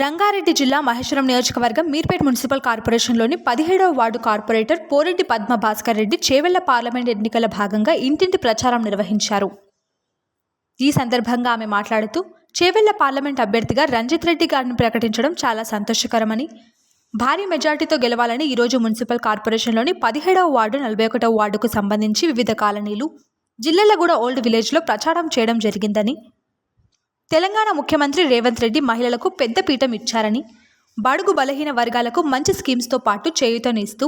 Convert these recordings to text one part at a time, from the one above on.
రంగారెడ్డి జిల్లా మహేశ్వరం నియోజకవర్గం మీర్పేట్ మున్సిపల్ కార్పొరేషన్లోని పదిహేడవ ward corporator Poreddy Padma Bhaskar Reddy Chevella parliament ఎన్నికల భాగంగా ఇంటింటి ప్రచారం నిర్వహించారు. ఈ సందర్భంగా ఆమె మాట్లాడుతూ చేవెళ్ళ పార్లమెంట్ అభ్యర్థిగా రంజిత్ రెడ్డి గారిని ప్రకటించడం చాలా సంతోషకరమని భారీ మెజార్టీతో గెలవాలని ఈరోజు మున్సిపల్ కార్పొరేషన్లోని పదిహేడవ వార్డు నలభై ఒకటవ వార్డుకు సంబంధించి వివిధ కాలనీలు జిల్లెలగూడ ఓల్డ్ విలేజ్లో ప్రచారం చేయడం జరిగిందని తెలంగాణ ముఖ్యమంత్రి రేవంత్ రెడ్డి మహిళలకు పెద్ద పీఠం ఇచ్చారని బడుగు బలహీన వర్గాలకు మంచి స్కీమ్స్తో పాటు చేయూతనిస్తూ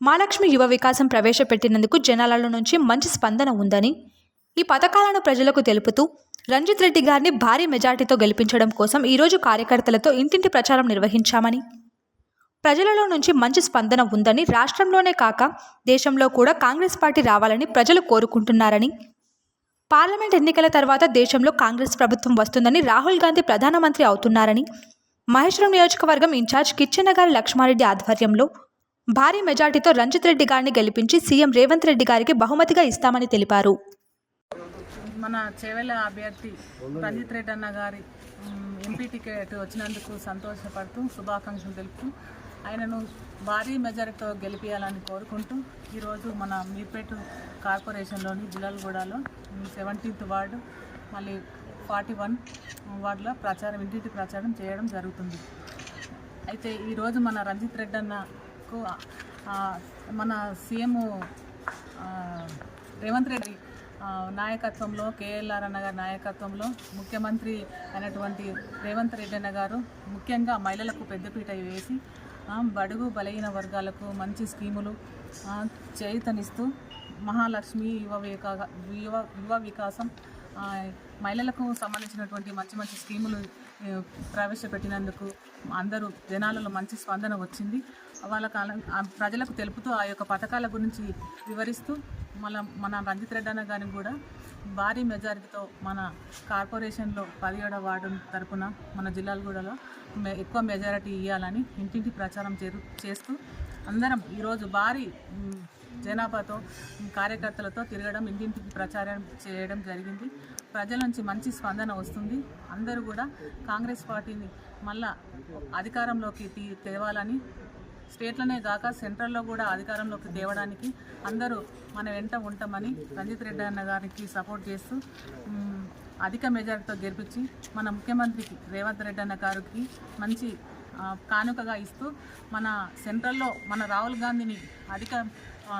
మహాలక్ష్మి యువ వికాసం ప్రవేశపెట్టినందుకు జనాలలో నుంచి మంచి స్పందన ఉందని ఈ పథకాలను ప్రజలకు తెలుపుతూ రంజిత్ రెడ్డి గారిని భారీ మెజార్టీతో గెలిపించడం కోసం ఈరోజు కార్యకర్తలతో ఇంటింటి ప్రచారం నిర్వహించామని ప్రజలలో నుంచి మంచి స్పందన ఉందని రాష్ట్రంలోనే కాక దేశంలో కూడా కాంగ్రెస్ పార్టీ రావాలని ప్రజలు కోరుకుంటున్నారని పార్లమెంట్ ఎన్నికల తర్వాత దేశంలో కాంగ్రెస్ ప్రభుత్వం వస్తుందని రాహుల్ గాంధీ ప్రధానమంత్రి అవుతున్నారని మహేశ్వరం నియోజకవర్గం ఇన్ఛార్జ్ కిచ్చెన్నగారి లక్ష్మారెడ్డి ఆధ్వర్యంలో భారీ మెజార్టీతో రంజిత్ రెడ్డి గారిని గెలిపించి సీఎం రేవంత్ రెడ్డి గారికి బహుమతిగా ఇస్తామని తెలిపారు. మన చేవెల అభ్యర్థి రంజిత్ రెడ్డి అన్న గారి ఎంపీ టికెట్ వచ్చినందుకు సంతోషపడుతూ శుభాకాంక్షలు తెలుపుతూ ఆయనను భారీ మెజారిటీతో గెలిపించాలని కోరుకుంటూ ఈరోజు మన మీర్పేట కార్పొరేషన్లోని జిల్లాలగూడలో సెవెంటీన్త్ వార్డు మళ్ళీ ఫార్టీ వన్ వార్డులో ప్రచారం ఇంటింటి ప్రచారం చేయడం జరుగుతుంది. అయితే ఈరోజు మన రంజిత్ రెడ్డి అన్నకు మన సీఎం రేవంత్ రెడ్డి నాయకత్వంలో కేఎల్ఆర్ అన్న గారి నాయకత్వంలో ముఖ్యమంత్రి అయినటువంటి రేవంత్ రెడ్డి అన్న గారు ముఖ్యంగా మహిళలకు పెద్దపీట వేసి బడుగు బలహీన వర్గాలకు మంచి స్కీములు చేతనిస్తూ మహాలక్ష్మి యువ వికా యువ యువ వికాసం మహిళలకు సంబంధించినటువంటి మంచి మంచి స్కీములు ప్రవేశపెట్టినందుకు అందరూ జనాలలో మంచి స్పందన వచ్చింది. వాళ్ళ కాలం ప్రజలకు తెలుపుతూ ఆ యొక్క పథకాల గురించి వివరిస్తూ మన మన రంజిత్ రెడ్డి అన్న గారిని కూడా భారీ మెజారిటీతో మన కార్పొరేషన్లో పదిహేడవ వార్డు తరపున మన జిల్లాలగూడలో ఎక్కువ మెజారిటీ ఇవ్వాలని ఇంటింటి ప్రచారం చేరు చేస్తూ అందరం ఈరోజు భారీ జనాభాతో కార్యకర్తలతో తిరగడం ఇంటింటికి ప్రచారం చేయడం జరిగింది. ప్రజల నుంచి మంచి స్పందన వస్తుంది. అందరూ కూడా కాంగ్రెస్ పార్టీని మళ్ళా అధికారంలోకి తీ తేవాలని స్టేట్లోనే కాక సెంట్రల్లో కూడా అధికారంలోకి తేవడానికి అందరూ మన వెంట ఉంటామని రంజిత్ రెడ్డి అన్న గారికి సపోర్ట్ చేస్తూ అధిక మెజారిటీతో గెలిపించి మన ముఖ్యమంత్రికి రేవంత్ రెడ్డి అన్న గారికి మంచి కానుకగా ఇస్తూ మన సెంట్రల్లో మన రాహుల్ గాంధీని అధిక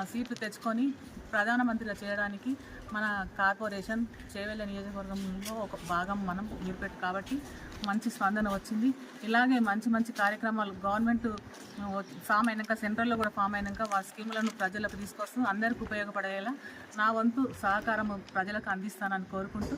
సీట్లు తెచ్చుకొని ప్రధానమంత్రిగా చేయడానికి మన కార్పొరేషన్ చేవెళ్ళ నియోజకవర్గంలో ఒక భాగం మనం నిలిపెట్టు కాబట్టి మంచి స్పందన వచ్చింది. ఇలాగే మంచి మంచి కార్యక్రమాలు గవర్నమెంట్ ఫామ్ అయినాక సెంట్రల్లో కూడా ఫామ్ అయినాక వారి స్కీములను ప్రజలకు తీసుకొస్తూ అందరికీ ఉపయోగపడేలా నా వంతు సహకారం ప్రజలకు అందిస్తానని కోరుకుంటూ